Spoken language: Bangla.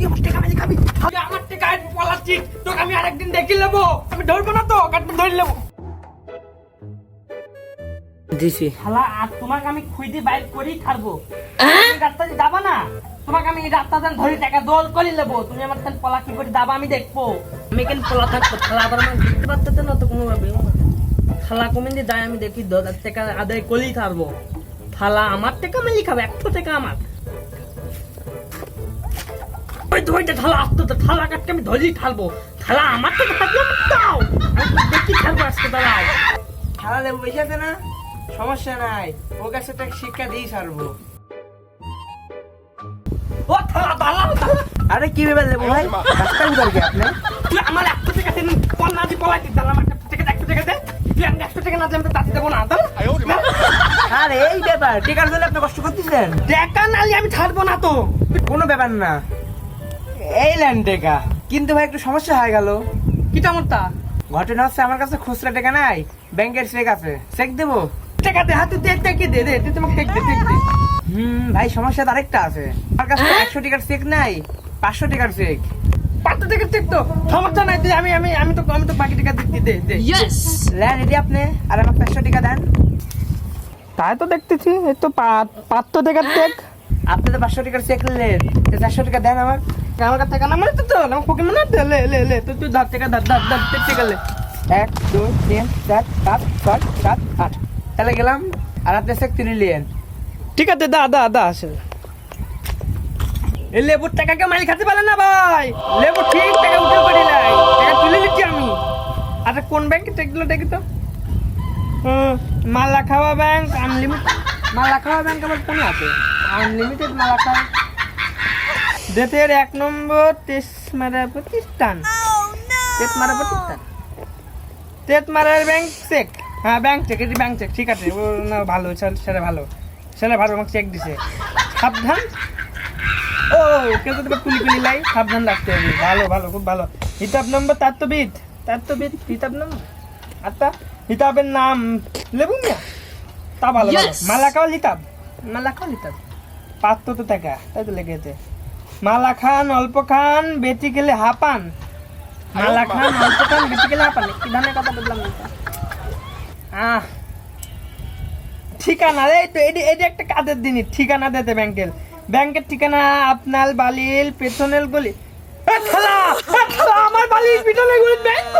তুই আমার টাকা মালি খাবি তুই আমার টাকা পলাচ্ছিস তোকে আমি আরেকদিন দেখে নেব। আমি ধরবো না তো কাটতে ধরে নেব। দিছি। শালা আর তোমাকে আমি খুঁজে বাইর করেই ছাড়বো। তুমি রাস্তাতে যাবা না? তোমাকে আমি রাস্তাতে ধরে টাকা দোল করে নেব। তুমি আমার তাহলে পলা কি করে যাবা আমি দেখব। আমি কেন পোলা থাকব? থালা আবার আমার দেখতে পারতেছে না তো কোনো ভাবে থালা কমে দিয়ে আমি দেখি দশ টাকা আদায় করেই থাকব থালা আমার টাকা মিলি খাবে একশো টাকা আমার। ওই তো ওইটা থালা আসতো তো থালা কাটকে আমি ধরেই খাব থালা আমার টাকা থাকলে দাও। দেখি খাব আজকে দাঁড়াও বসে আছে না? সমস্যা নাই। ও কাছে একটা শিক্ষা দিই ছাড়বো। ও থালা দাঁড়াও। আরে কি ভেবে লেবু ভাই? রাস্তা উধার কি আপনি? তুই আমার একশো টাকা দিন পল না দিয়ে পলাই আমার একশো টাকা একশো টাকা দে। তুই আমি একশো টাকা না দিয়ে আমি তাতে দেবো না তাহলে আরে এই ব্যাপার। টিকার জন্য আপনি কষ্ট করতেছেন? টাকা না নিয়ে আমি ছাড়বো না তো। কোনো ব্যাপার না। এই লেন টেকা কিন্তু ভাই একটু সমস্যা হয়ে গেল। কি তা ঘটনা হচ্ছে আমার কাছে খুচরা টাকা নাই ব্যাংকের চেক আছে। চেক দেবো? টাকা দে হাতে দে টাকা দে দে তুই তোমাকে টেক দে টেক দে। হুম ভাই সমস্যা তো আরেকটা আছে। আমার কাছে একশো টাকার চেক নাই পাঁচশো টাকার চেক। পাঁচশো টাকা চেক তো সমস্যা নাই তুই আমি আমি আমি তো আমি তো বাকি টাকা দিচ্ছি দে দে লেন এটি আপনি? আর আমার পাঁচশো টাকা দেন। তাই তো দেখতেছি এই তো পাঁচশো টাকার চেক। আপনি তো পাঁচশো টাকার চেক নিলেন চারশো টাকা দেন আমার। আমার কাছে না মানে তো আমার পকেট মানে লে লে লে তুই তুই ধার টাকা ধার ধার ধার ধার টাকা লে। এক দুই তিন, চার, পাঁচ, ছয়, সাত, আট। তাহলে গেলাম আর আপনি চেক তুলে ঠিক আছে, দা দা দা, আসে। এই লেবুর টাকাকে মাইল খাতে পারে না ভাই? লেবু ঠিক টাকা উঠে করি নাই। টাকা তুলে নিচ্ছি আমি। আচ্ছা কোন ব্যাংকে চেক দিল দেখি তো? মালা খাওয়া ব্যাংক আনলিমিটেড মালা খাওয়া ব্যাংক আমার কোনে আছে। আনলিমিটেড মালা খাওয়া দেশের এক নম্বর তেস মারা প্রতিষ্ঠান। পেট মারা প্রতিষ্ঠান। তেত মারার ব্যাংক চেক হ্যাঁ ব্যাংক চেক এটি ব্যাংক চেক ঠিক আছে। ও না ভালো ছেলে ভালো। ছেলে ভালো আমাকে চেক দিছে। সাবধান। ও কেউ তো তুলি তুলি লাই সাবধান রাখতে হবে। ভালো ভালো খুব ভালো। হিসাব নম্বর তাত্ত্ববিদ। তাত্ত্ববিদ হিসাব নম্বর? আচ্ছা হিসাবের নাম লেবু মিয়া। তা ভালো ভালো। মালা খাওয়া হিসাব মালা খাওয়া হিসাব পাঁচশো তো টাকা তাই তো লেগেছে মালা খান অল্প খান বেটি গেলে হাপান। মালা খান অল্প খান বেটি গেলে হাপান। কি ধরনের কথা বললাম আহ ঠিকানা রে তো এটি এটি একটা কাজের দিনই ঠিকানা দিতে ব্যাংকের। ব্যাংকের ঠিকানা আপনার বালিল পেছনের গলি। আমার বালির পিছনের গলি ব্যাংক!